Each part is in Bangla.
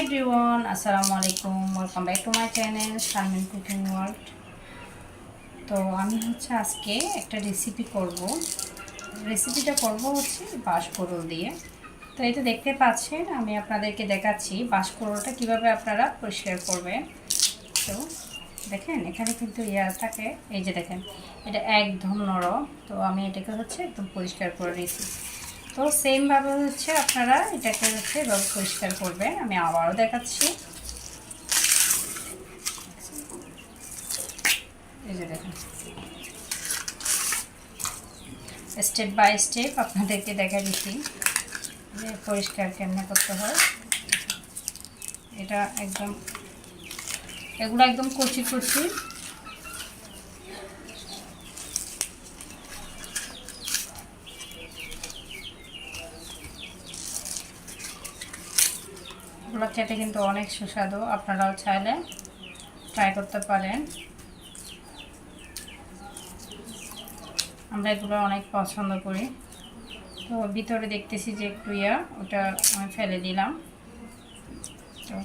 এভরিওয়ান, আসসালামু আলাইকুম welcome back to my channel Sharmin cooking world তো আমি হচ্ছে আজকে একটা রেসিপি করব। রেসিপিটা করব হচ্ছে বাঁশকরল দিয়ে। তো এটা দেখতে পাচ্ছেন, আমি আপনাদেরকে দেখাচ্ছি বাঁশকরলটা কীভাবে আপনারা পরিষ্কার করবেন। তো দেখেন, এখানে কিন্তু ইয়া থাকে, এই যে দেখেন, এটা একদম নরম। তো আমি এটাকে হচ্ছে একদম পরিষ্কার করে দিয়েছি তো সেমভাবে হচ্ছে আপনারা এটাকে হচ্ছে এভাবে পরিষ্কার করবেন। আমি আবারও দেখাচ্ছি। দেখেন। স্টেপ বাই স্টেপ আপনাদেরকে দেখা দিচ্ছি যে পরিষ্কার কেমনে করতে হয়। এটা একদম, এগুলো একদম কচি কচি। এগুলো খেতে কিন্তু অনেক সুস্বাদু, আপনারাও চাইলে ট্রাই করতে পারেন। আমরা এগুলো অনেক পছন্দ করি। তো ভিতরে দেখতেছি যে একটু ইয়া, ওটা আমি ফেলে দিলাম। তো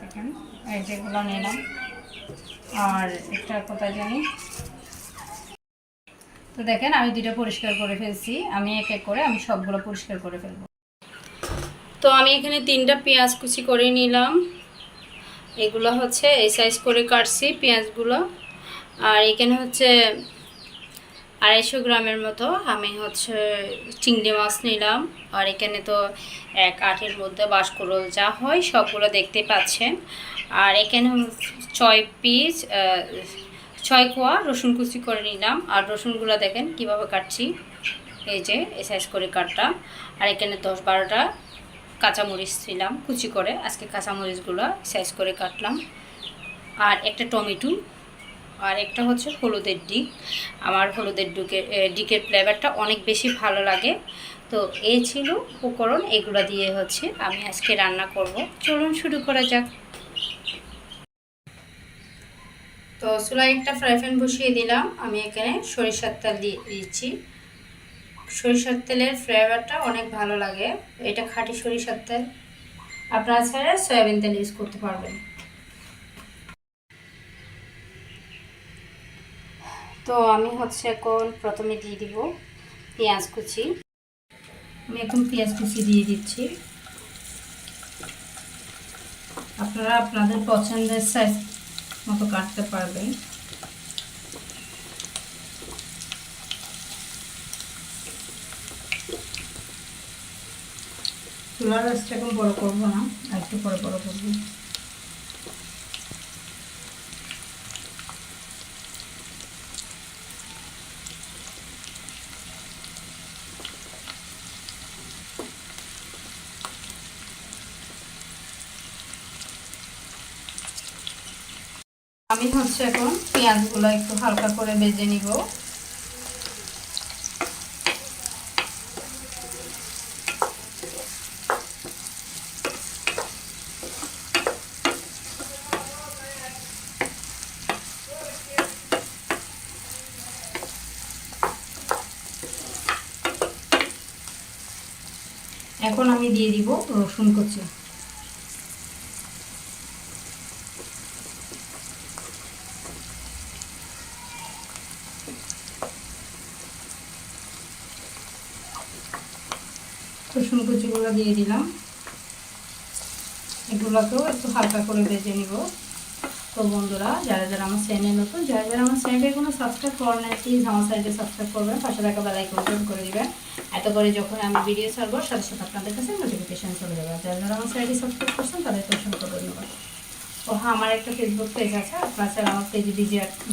দেখেন, এই যেগুলো নিলাম। আর একটা কোথায় জানি? তো দেখেন, আমি দুটো পরিষ্কার করে ফেলছি। আমি এক এক করে আমি সবগুলো পরিষ্কার করে ফেলব। তো আমি এখানে তিনটা পেঁয়াজ কুচি করে নিলাম। এগুলো হচ্ছে এই সাইজ করে কাটছি পেঁয়াজগুলো। আর এখানে হচ্ছে আড়াইশো গ্রামের মতো আমি হচ্ছে চিংড়ি মাছ নিলাম। আর এখানে তো এক আটের মধ্যে বাঁশকুড়ল যা হয় সবগুলো দেখতে পাচ্ছেন। আর এখানে ছয় পিস ছয় কোয়া রসুন কুচি করে নিলাম। আর রসুনগুলো দেখেন কীভাবে কাটছি। এই যে, এই সাইজ করে কাটটা আর এখানে দশ বারোটা কাঁচামরিচ ছিলাম, কুচি করে আজকে কাঁচামরিচগুলো সাইজ করে কাটলাম। আর একটা টমেটো, আর একটা হচ্ছে হলুদের ডিক আমার হলুদের ডিকের ডিকের ফ্লেভারটা অনেক বেশি ভালো লাগে। তো এই ছিল উপকরণ, এগুলো দিয়ে হচ্ছে আমি আজকে রান্না করব। চলুন শুরু করা যাক। তো চুলায় একটা ফ্রাই প্যান বসিয়ে দিলাম। আমি এখানে সরিষার তেল দিয়ে দিচ্ছি। সরিষার তেলের ফ্লেভারটা অনেক ভালো লাগে। এটা খাঁটি সরিষার তেল। আপনারা ছাড়া সয়াবিন তেল ইউজ করতে পারবেন। তো আমি হচ্ছে এখন প্রথমে দিয়ে দিব পেঁয়াজ কুচি। আমি এখন পেঁয়াজ কুচি দিয়ে দিচ্ছি। আপনারা আপনাদের পছন্দের সাইজ মতো কাটতে পারবেন। চুলার রাসটা এখন বড় করব না, আর একটু পরে বড় করব। আমি হচ্ছে এখন পেঁয়াজগুলো একটু হালকা করে বেজে নিব। এখন আমি দিয়ে দিব রসুন কুচি। রসুন কুচিগুলো দিয়ে দিলাম। এগুলোকেও একটু হালকা করে ভেজে নিব। তো বন্ধুরা, যারা যারা আমার চ্যানেল নতুন, যারা যারা আমার চ্যানেলে কোনো সাবস্ক্রাইব করেন প্লিজ আমার চ্যানেলকে সাবস্ক্রাইব করবেন, পাশে থাকা বেলাইকন করে দিবেন। এত করে যখন আমি ভিডিও ছাড়বো, সাথে সাথে আপনাদের কাছে নোটিফিকেশান চলে যাবে। যারা যারা আমার চ্যানেলটি সাবস্ক্রাইব করছেন তাদেরকে অসংখ্য ধন্যবাদ। ও হ্যাঁ আমার একটা ফেসবুক পেজ আছে। আপনারা চাইলে আমার পেজে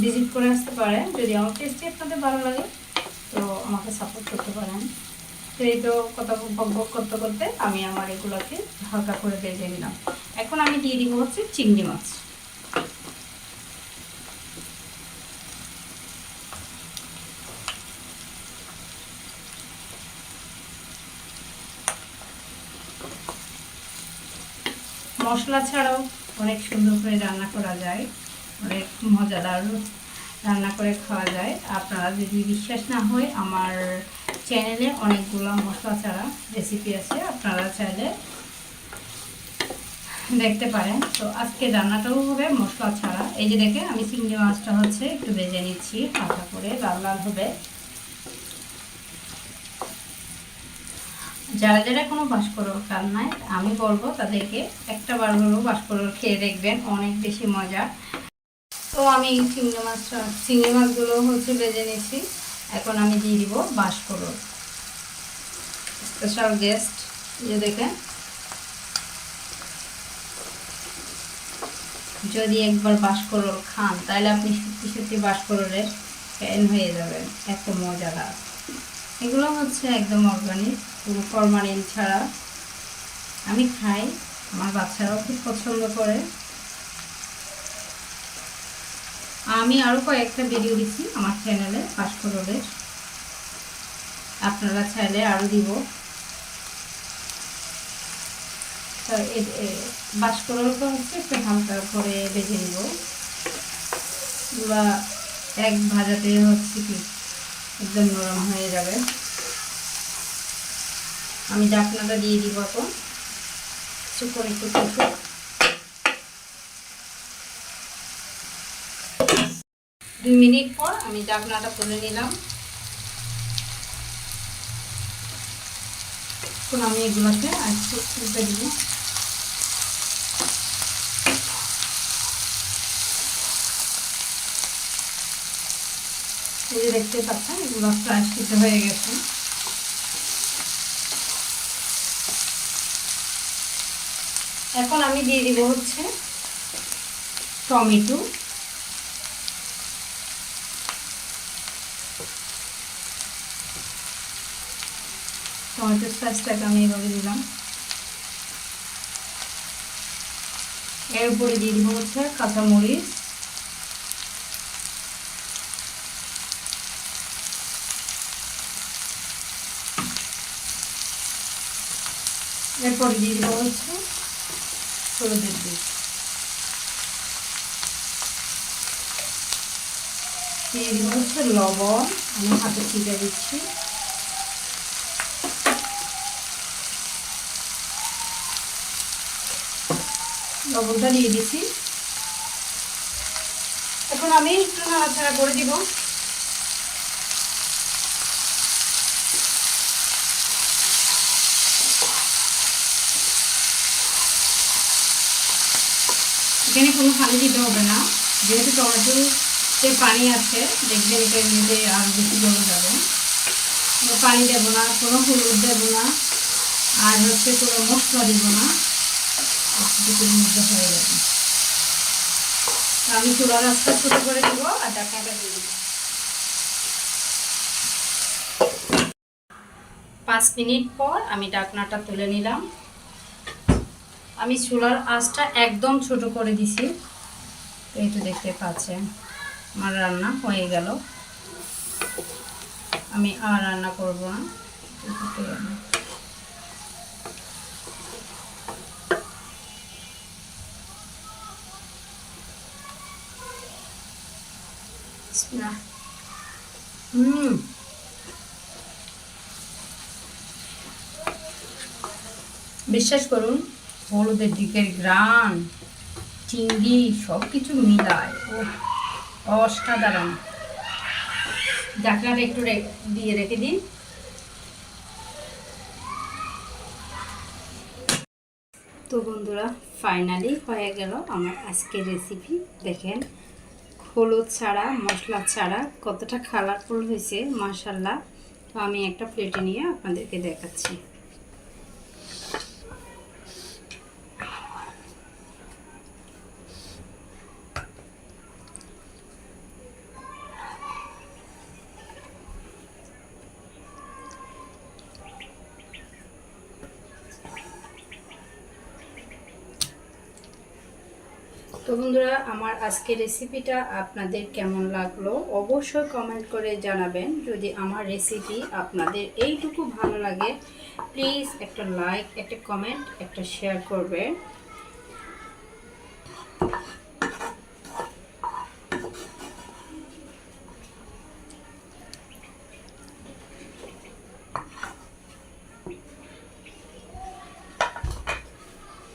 ভিজিট করে আসতে পারেন। যদি আমার পেজটি আপনাদের ভালো লাগে, তো আমাকে সাপোর্ট করতে পারেন। তো এই তো কথা বক বক করতে করতে আমি আমার এগুলোকে হালকা করে ভেজে নিলাম। এখন আমি দিয়ে দিব হচ্ছে চিংড়ি মাছ। মশলা ছাড়াও অনেক সুন্দর করে রান্না করা যায়। অনেক মজাদার রান্না করে খাওয়া যায়। আপনারা যদি বিশ্বাস না হয়, আমার চ্যানেলে অনেকগুলো মশলা ছাড়া রেসিপি আছে। আপনারা চাইলে দেখতে পারেন। তো আজকে রান্নাটাও হবে মশলা ছাড়া। এই যে দেখে আমি চিংড়ি মাছটা হচ্ছে একটু ভেজে নিচ্ছি, হালকা করে লাল লাল হবে। যারা যারা কোনো বাসকরল খান নাই, আমি বলব তাদেরকে একটা বার হলেও বাসকরল খেয়ে দেখবেন, অনেক বেশি মজা তো আমি চিংড়ি মাছটা চিংড়ি মাছগুলো হচ্ছে বেজে নিয়েছি, এখন আমি দিয়ে দিব বাসকরল স্পেশাল গেস্ট যে দেখেন। যদি একবার বাসকরল খান, তাহলে আপনি সত্যি সত্যি বাসকরলের ফ্যান হয়ে যাবেন, এত মজাদার। এগুলো হচ্ছে একদম অর্গানিক পুরো ফরমালিন ছাড়া। আমি খাই, আমার বাচ্চারাও খুব পছন্দ করে। আমি আরও কয়েকটা ভিডিও দিচ্ছি আমার চ্যানেলে বাসকরলের আপনারা চাইলে আরও দিব। তো হচ্ছে একটু হালকা করে বেজে নিব। বা এক ভাজাতে হচ্ছে কি? একদম নরম হয়ে যাবে। আমি ডাকনাটা দিয়ে দিব এখন। কিছুক্ষণ একটু কষুক দুই মিনিট পর আমি ডাকনাটা তুলে নিলাম। এখন আমি এগুলোকে আর একটু দিব। এই যে দেখতে পাচ্ছেন, এগুলো কিছু হয়ে গেছে। এখন আমি দিয়ে দিব হচ্ছে টমেটো। টমেটো সসটাকে আমি এভাবে দিলাম। এর উপরে দিয়ে দিব হচ্ছে কাঁচামরিচ। এরপর দিয়ে দেবো হচ্ছে হলুদের দিয়ে দেবো হচ্ছে লবণ, আমি হাতে ছিটে দিচ্ছি। লবণটা দিয়ে দিচ্ছি। এখন আমি একটু নাড়াচাড়া করে দিব। এখানে কোনো পানি দিতে হবে না। যেহেতু টমেটোতে পানি আছে, দেখবেন এটা এমনিতে আর বেশি জমে যাবে। পানি দেব না, কোনো হলুদ দেব না, আর হচ্ছে কোনো মশলা দিব না। মধ্যে হয়ে যাবে। আমি চুলা রাস্তা ছোটো করে দেবো আর ডাকাটা দিয়ে দেবো। পাঁচ মিনিট পর আমি ডাকনাটা তুলে নিলাম। আমি চুলার আঁচটা একদম ছোট করে দিছি। এই তো দেখতে পাচ্ছেন, আমার রান্না হয়ে গেল। আমি আর রান্না করব না। হুম। বিশ্বাস করুন হলুদের দিকের গ্রান চিংড়ি সব কিছু মিলায়। ও অসাধারণ। ডাকনাটা একটু দিয়ে রেখে দিন। তো বন্ধুরা ফাইনালি হয়ে গেল আমার আজকের রেসিপি দেখেন, হলুদ ছাড়া, মশলা ছাড়া কতটা কালারফুল হয়েছে মাসাল্লাহ তো আমি একটা প্লেটে নিয়ে আপনাদেরকে দেখাচ্ছি। তো বন্ধুরা, আমার আজকের রেসিপিটা আপনাদের কেমন লাগল অবশ্যই কমেন্ট করে জানাবেন। যদি আমার রেসিপি আপনাদের এইটুকু ভালো লাগে প্লিজ একটা লাইক একটা কমেন্ট একটা শেয়ার করবেন।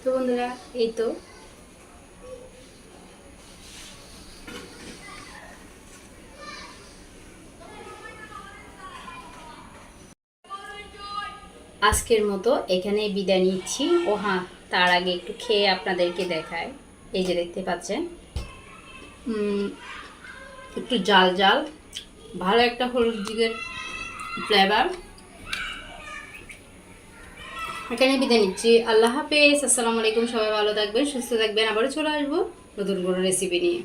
তো বন্ধুরা, এই তো। আজকের মতো এখানেই বিদায় নিচ্ছি। ও হ্যাঁ তার আগে একটু খেয়ে আপনাদেরকে দেখায় এই যে দেখতে পাচ্ছেন। একটু জাল জাল। ভালো একটা হলুদ জিগের ফ্লেভার এখানে বিদায় নিচ্ছি। আল্লাহ হাফেজ। আসসালামু আলাইকুম। সবাই ভালো থাকবেন, সুস্থ থাকবেন। আবারও চলে আসব নতুন কোনো রেসিপি নিয়ে।